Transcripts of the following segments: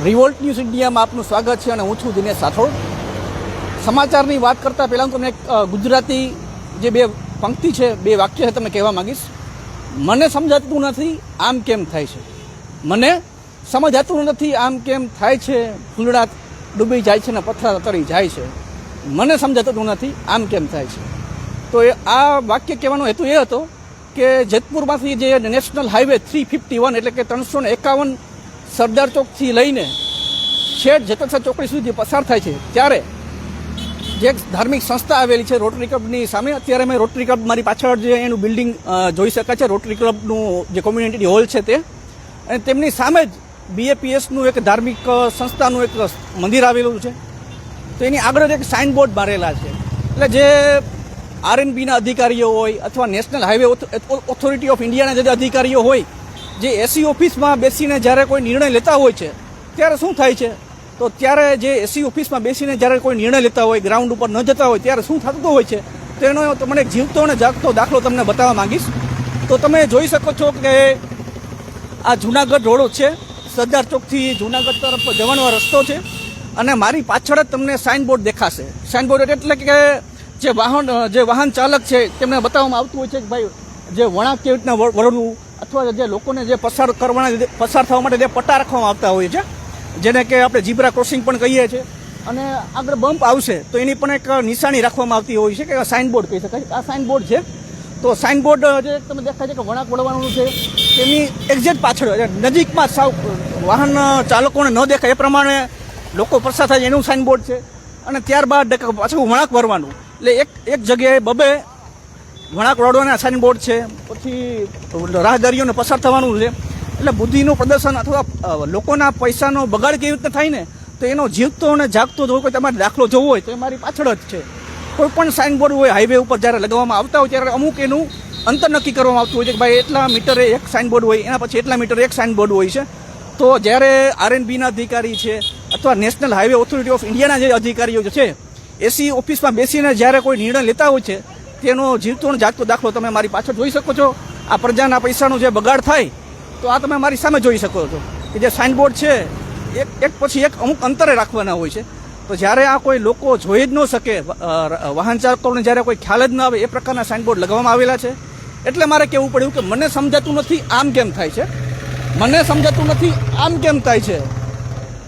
Revolt news ઇન્ડિયામાં આપનું સ્વાગત છે અને હું છું દિનેશ રાઠોડ. સમાચારની વાત કરતાં પહેલાં હું તમને ગુજરાતી જે બે પંક્તિ છે, બે વાક્ય છે તમે કહેવા માંગીશ. મને સમજાતું નથી આમ કેમ થાય છે. મને સમજાતું નથી આમ કેમ થાય છે. ફૂલડા ડૂબી જાય છે ને પથરા તરી જાય છે. મને સમજાતું નથી આમ કેમ થાય છે. તો એ, આ વાક્ય કહેવાનો હેતુ એ હતો કે જેતપુરમાંથી જે national highway three fifty one એટલે કે ત્રણસો એકાવન સરદાર ચોકથી લઈને છેક જતકસર ચોકડી સુધી પસાર થાય છે. ત્યારે જે એક ધાર્મિક સંસ્થા આવેલી છે રોટરી ક્લબની સામે, અત્યારે મેં રોટરી ક્લબ મારી પાછળ જે એનું બિલ્ડિંગ જોઈ શકાય છે. રોટરી ક્લબનું જે કોમ્યુનિટી હોલ છે તે. અને તેમની સામે જ બીએપીએસનું એક ધાર્મિક સંસ્થાનું એક મંદિર આવેલું છે. તો એની આગળ એક સાઇન બોર્ડ મારેલા છે. એટલે જે આરએનબીના અધિકારીઓ હોય અથવા નેશનલ હાઈવે ઓથોરિટી ઓફ ઇન્ડિયાના જે અધિકારીઓ હોય જે એસી ઓફિસમાં બેસીને જ્યારે કોઈ નિર્ણય લેતા હોય છે, ત્યારે શું થાય છે? તો ત્યારે જે એસી ઓફિસમાં બેસીને જ્યારે કોઈ નિર્ણય લેતા હોય, ગ્રાઉન્ડ ઉપર ન જતા હોય, ત્યારે શું થતું હોય છે? તો એનો તમને એક જીવતો અને જાગતો દાખલો તમને બતાવવા માંગીશ. તો તમે જોઈ શકો છો કે આ જુનાગઢ રોડો છે. સરદાર ચોકથી જુનાગઢ તરફ જવાનો રસ્તો છે. અને મારી પાછળ જ તમને સાઇન બોર્ડ દેખાશે. સાઇનબોર્ડ એટલે કે જે વાહન જે વાહન ચાલક છે, તેમને બતાવવામાં આવતું હોય છે કે ભાઈ, જે વળાંક કેવી રીતના વળ- વળવું અથવા જે લોકોને જે પસાર કરવાના પસાર થવા માટે જે પટ્ટા રાખવામાં આવતા હોય છે, જેને કે આપણે જીબ્રા ક્રોસિંગ પણ કહીએ છીએ. અને આગળ બમ્પ આવશે, તો એની પણ એક નિશાની રાખવામાં આવતી હોય છે, કે સાઇન બોર્ડ કહી શકાય. આ સાઇન બોર્ડ છે. તો સાઇન બોર્ડ જે તમે દેખાય છે કે વળાંક વળવાનું છે, તેની એક્ઝેક્ટ પાછળ નજીકમાં સાવ વાહન ચાલકોને ન દેખાય, એ પ્રમાણે લોકો પસાર થાય એનું સાઇનબોર્ડ છે. અને ત્યારબાદ પાછું વળાંક ભરવાનું. એટલે એક એક જગ્યાએ બબે વળાંક વળવાના સાઇન બોર્ડ છે. પછી રાહદારીઓને પસાર થવાનું છે. એટલે બુદ્ધિનું પ્રદર્શન અથવા લોકોના પૈસાનો બગાડ કેવી રીતે થાય ને, તો એનો જીવતો અને જાગતો જો કોઈ તમારે દાખલો જોવો હોય, તો એ મારી પાછળ જ છે. કોઈ પણ સાઇન બોર્ડ હોય હાઈવે ઉપર જ્યારે લગાવવામાં આવતા હોય, ત્યારે અમુક એનું અંતર નક્કી કરવામાં આવતું હોય છે કે ભાઈ એટલા મીટરે એક સાઇનબોર્ડ હોય, એના પછી એટલા મીટરે એક સાઇન બોર્ડ હોય છે. તો જ્યારે આરએનબીના અધિકારી છે, અથવા નેશનલ હાઈવે ઓથોરિટી ઓફ ઇન્ડિયાના જે અધિકારીઓ છે, એસી ઓફિસમાં બેસીને જ્યારે કોઈ નિર્ણય લેતા હોય છે તેનો જીવતો જાગતો દાખલો તમે મારી પાછળ જોઈ શકો છો. આ પ્રજાના પૈસાનો જે બગાડ થાય, તો આ તમે મારી સામે જોઈ શકો છો કે જે સાઇન બોર્ડ છે, એક એક પછી એક અમુક અંતરે રાખવાના હોય છે. તો જ્યારે આ કોઈ લોકો જોઈ જ ન શકે વાહન ચાલકોને જ્યારે કોઈ ખ્યાલ જ ન આવે, એ પ્રકારના સાઇન બોર્ડ લગાવવામાં આવેલા છે. એટલે મારે કહેવું પડ્યું કે મને સમજાતું નથી આમ કેમ થાય છે. મને સમજાતું નથી આમ કેમ થાય છે.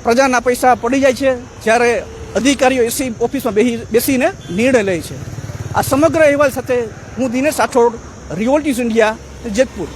પ્રજાના પૈસા પડી જાય છે, જ્યારે અધિકારીઓ એસી ઓફિસમાં બેસી બેસીને નિર્ણય લે છે. આ સમગ્ર અહેવાલ સાથે હું દિનેશ રાઠોડ રિવોલ્ટીસ ઇન્ડિયા જેતપુર.